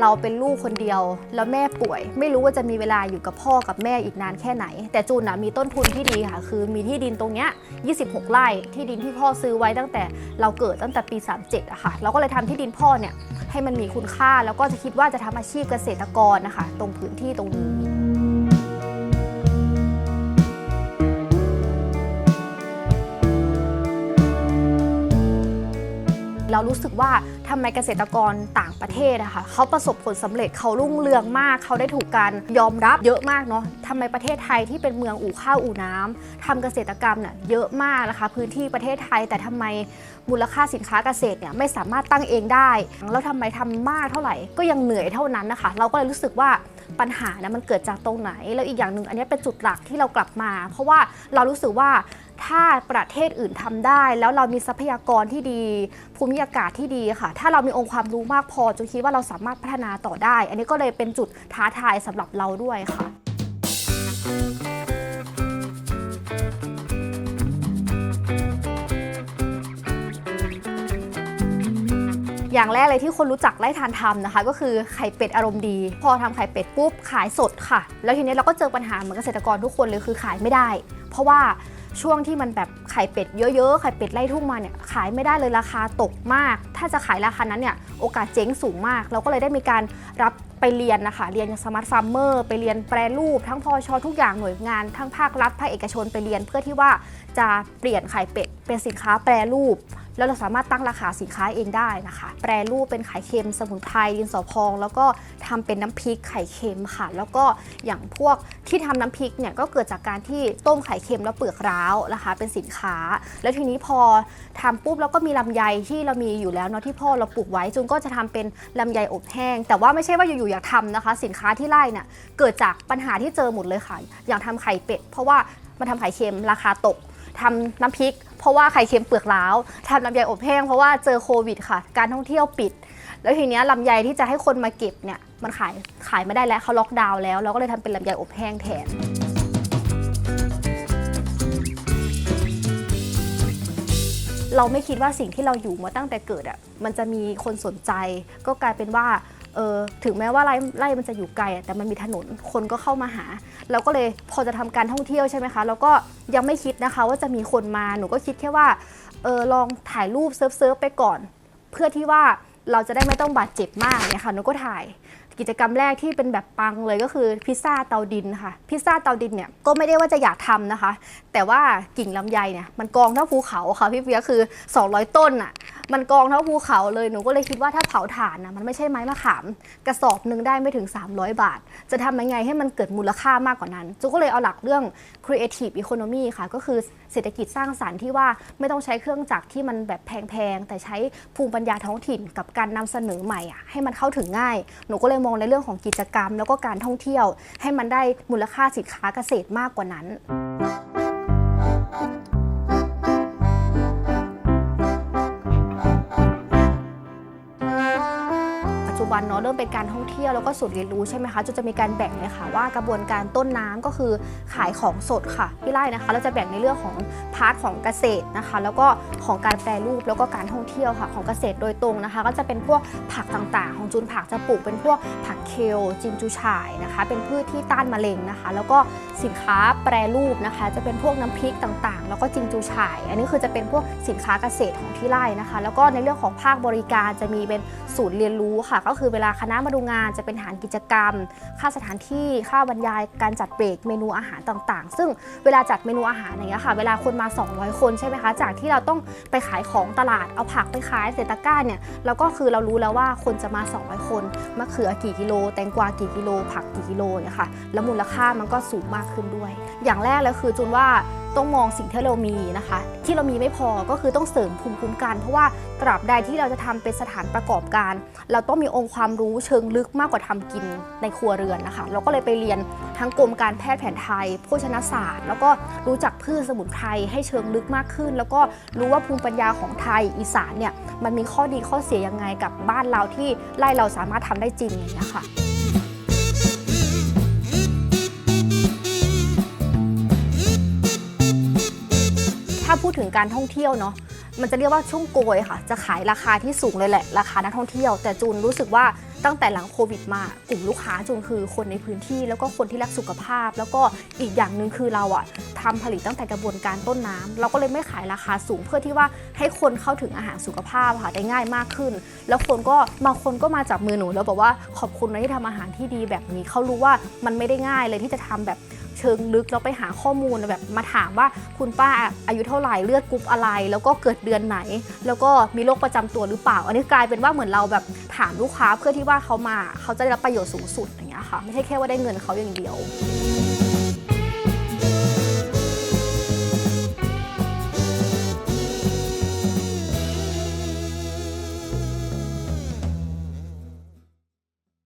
เราเป็นลูกคนเดียว แล้วแม่ป่วย ไม่รู้ว่าจะมีเวลาอยู่กับพ่อกับแม่อีกนานแค่ไหน แต่จูนนะมีต้นทุนที่ดีค่ะ คือมีที่ดินตรงเนี้ย 26 ไร่ที่ดินที่พ่อซื้อไว้ตั้งแต่เราเกิดตั้งแต่ปี 37อะค่ะเราก็เลยทำที่ดินพ่อเนี่ยให้มันมีคุณค่าแล้วก็จะคิดว่าจะทำอาชีพเกษตรกรนะคะ ตรงพื้นที่ตรงนี้ เรารู้สึกว่าทำไมเกษตรกรต่างประเทศอะค่ะเขาประสบผลสำเร็จเขารุ่งเรืองมาก เขาได้ถูกการยอมรับเยอะมากเนาะทำไมประเทศไทยที่เป็นเมืองอู่ข้าวอู่น้ำทำเกษตรกรรมเนี่ยเยอะมากนะคะพื้นที่ประเทศไทยแต่ทำไมมูลค่าสินค้าเกษตรเนี่ยไม่สามารถตั้งเองได้แล้วทำไมทำมากเท่าไหร่ก็ยังเหนื่อยเท่านั้นนะคะ เราก็เลยรู้สึกว่าปัญหานะมันเกิดจากตรงไหน แล้วอีกอย่างหนึ่งอันนี้เป็นจุดหลักที่เรากลับมา เพราะว่าเรารู้สึกว่า ถ้าประเทศอื่นทำได้ แล้วเรามีทรัพยากรที่ดี ภูมิอากาศที่ดีค่ะ ถ้าเรามีองค์ความรู้มากพอจนคิดว่าเราสามารถพัฒนาต่อได้ อันนี้ก็เลยเป็นจุดท้าทายสำหรับเราด้วยค่ะอย่างแรกเลยที่คนรู้จักไล่ทานทำนะคะ ก็คือไข่เป็ดอารมณ์ดี พอทำไข่เป็ดปุ๊บขายสดค่ะ แล้วทีนี้เราก็เจอปัญหาเหมือนเกษตรกรทุกคนเลยคือขายไม่ได้ เพราะว่า ช่วงที่มันแบบไข่เป็ดเยอะๆ ไข่เป็ดไล่ทุ่งมาเนี่ยขายไม่ได้เลยราคาตกมาก ถ้าจะขายราคานั้นเนี่ยโอกาสเจ๊งสูงมาก เราก็เลยได้มีการรับไปเรียนนะคะเรียนสมาร์ทฟาร์มเมอร์ไปเรียนแปรรูป ทั้งพอชอทุกอย่างหน่วยงาน ทั้งภาครัฐภาคเอกชนไปเรียนเพื่อที่ว่าจะเปลี่ยนไข่เป็ดเป็นสินค้าแปรรูป แล้วเราสามารถตั้งราคาสินค้าเองได้นะคะ แปรรูปเป็นไข่เค็มสมุนไพรดินสอพอง แล้วก็ทำเป็นน้ำพริกไข่เค็มค่ะ แล้วก็อย่างพวกที่ทำน้ำพริกเนี่ยก็เกิดจากการที่ต้มไข่เค็มแล้วเปลือกร้านะคะเป็นสินค้า แล้วทีนี้พอทำปุ๊บแล้วก็มีลำไยที่เรามีอยู่แล้วเนาะที่พ่อเราปลูกไว้จุนก็จะทำเป็นลำไยอบแห้ง แต่ว่าไม่ใช่ว่าอยู่ๆอยากทำนะคะ สินค้าที่ไร่เนี่ยเกิดจากปัญหาที่เจอหมดเลยค่ะ อย่างทำไข่เป็ด เพราะว่ามาทำไข่เค็มราคาตกทำน้ำพริก เพราะว่าไข่เค็มเปลือกร้าวทำลำไยอบแห้งเพราะว่าเจอโควิดค่ะ การท่องเที่ยวปิด แล้วทีเนี้ยลำไยที่จะให้คนมาเก็บเนี่ยมันขายขายไม่ได้แล้วเขาล็อกดาวน์แล้ว เราก็เลยทำเป็นลำไยอบแห้งแทน เราไม่คิดว่าสิ่งที่เราอยู่มาตั้งแต่เกิดอะมันจะมีคนสนใจ ก็กลายเป็นว่าเออถึงแม้ว่าไร่ไร่มันจะอยู่ไกลอะแต่มันมีถนนคนก็เข้ามาหา เราก็เลยพอจะทำการท่องเที่ยวใช่ไหมคะแล้วก็ยังไม่คิดนะคะว่าจะมีคนมาหนูก็คิดแค่ว่าเออลองถ่ายรูปเซิร์ฟเซิร์ฟไปก่อน เพื่อที่ว่าเราจะได้ไม่ต้องบาดเจ็บมากเนี่ยค่ะหนูก็ถ่าย กิจกรรมแรกที่เป็นแบบปังเลยก็คือพิซซ่าเตาดินค่ะ พิซซ่าเตาดินเนี่ยก็ไม่ได้ว่าจะอยากทำนะคะ แต่ว่ากิ่งลำไยเนี่ยมันกองเท่าภูเขาค่ะพี่เปียคือ 200 ต้นอะ มันกองเท่าภูเขาเลยหนูก็เลยคิดว่าถ้าเผาถ่านนะมันไม่ใช่ไม้มะขาม กระสอบหนึ่งได้ไม่ถึง 300 บาท จะทำยังไงให้มันเกิดมูลค่ามากกว่านั้นจูก็เลยเอาหลักเรื่อง creative economy ค่ะ ก็คือเศรษฐกิจสร้างสรรค์ที่ว่าไม่ต้องใช้เครื่องจักรที่มันแบบแพงๆแต่ใช้ภูมิปัญญาท้องถิ่นกับการนำเสนอใหม่อะให้มันเข้าถึงง่าย หนูก็เลยมองในเรื่องของกิจกรรม แล้วก็การท่องเที่ยว ให้มันได้มูลค่าสินค้าเกษตรมากกว่านั้น จุบันเนาะเริ่มเป็นการท่องเที่ยวแล้วก็ศูนย์เรียนรู้ใช่ไหมคะจุจะมีการแบ่งเลยค่ะว่ากระบวนการต้นน้ำก็คือขายของสดค่ะพี่ไล่นะคะ เราจะแบ่งในเรื่องของพาร์ทของเกษตรนะคะ แล้วก็ของการแปรรูปแล้วก็การท่องเที่ยวค่ะ ของเกษตรโดยตรงนะคะ ก็จะเป็นพวกผักต่างๆ ของจุนผักจะปลูกเป็นพวกผักเคลจิมจูฉ่ายนะคะ เป็นพืชที่ต้านมะเร็งนะคะ แล้วก็สินค้าแปรรูปนะคะ จะเป็นพวกน้ำพริกต่างๆ แล้วก็จิมจูฉ่าย อันนี้คือจะเป็นพวกสินค้าเกษตรของที่ไร่นะคะ แล้วก็ในเรื่องของภาคบริการจะมีเป็นศูนย์เรียนรู้ค่ะก็คือเวลาคณะมาดูงานจะเป็นฐานกิจกรรม ค่าสถานที่ค่าบรรยายการจัดเบรกเมนูอาหารต่างๆ ซึ่งเวลาจัดเมนูอาหารอย่างเงี้ยค่ะ เวลาคนมา 200 คนใช่ไหมคะจากที่เราต้องไปขายของตลาดเอาผักไปขายเศษตะกร้าเนี่ยเราก็คือเรารู้แล้วว่าคนจะมา 200 คนมะเขือกี่กิโล แตงกวากี่กิโล ผักกี่กิโลเนี่ยค่ะแล้วมูลค่ามันก็สูงมากขึ้นด้วย อย่างแรกเลยคือจูนว่า ต้องมองสิ่งที่เรามีนะคะ ที่เรามีไม่พอก็คือต้องเสริมภูมิคุ้มกัน เพราะว่าตราบใดที่เราจะทำเป็นสถานประกอบการ เราต้องมีองค์ความรู้เชิงลึกมากกว่าทำกินในครัวเรือนนะคะ เราก็เลยไปเรียนทั้งกรมการแพทย์แผนไทย โภชนาศาสตร์ แล้วก็รู้จักพืชสมุนไพรให้เชิงลึกมากขึ้น แล้วก็รู้ว่าภูมิปัญญาของไทยอีสานเนี่ยมันมีข้อดีข้อเสียยังไงกับบ้านเราที่ไร่เราสามารถทำได้จริงอย่างนี้ยค่ะ พูดถึงการท่องเที่ยวเนาะมันจะเรียกว่าช่วงโกยค่ะ จะขายราคาที่สูงเลยแหละ ราคานักท่องเที่ยว แต่จูนรู้สึกว่าตั้งแต่หลังโควิดมากลุ่มลูกค้าจงคือคนในพื้นที่ แล้วก็คนที่รักสุขภาพ แล้วก็อีกอย่างหนึ่งคือเราอะทำผลิตตั้งแต่กระบวนการต้นน้ำเราก็เลยไม่ขายราคาสูงเพื่อที่ว่าให้คนเข้าถึงอาหารสุขภาพค่ะได้ง่ายมากขึ้น แล้วคนก็บางคนก็มาจับมือหนูแล้วบอกว่าขอบคุณนะที่ทำอาหารที่ดีแบบนี้เขารู้ว่ามันไม่ได้ง่ายเลยที่จะทำแบบ เชิงลึกแล้วไปหาข้อมูลแบบมาถามว่าคุณป้าอายุเท่าไหร่เลือดกรุ๊ปอะไร แล้วก็เกิดเดือนไหน แล้วก็มีโรคประจำตัวหรือเปล่า อันนี้กลายเป็นว่าเหมือนเราแบบถามลูกค้าเพื่อที่ว่าเขามาเขาจะได้รับประโยชน์สูงสุดอย่างเงี้ยค่ะไม่ใช่แค่ว่าได้เงินเขาอย่างเดียว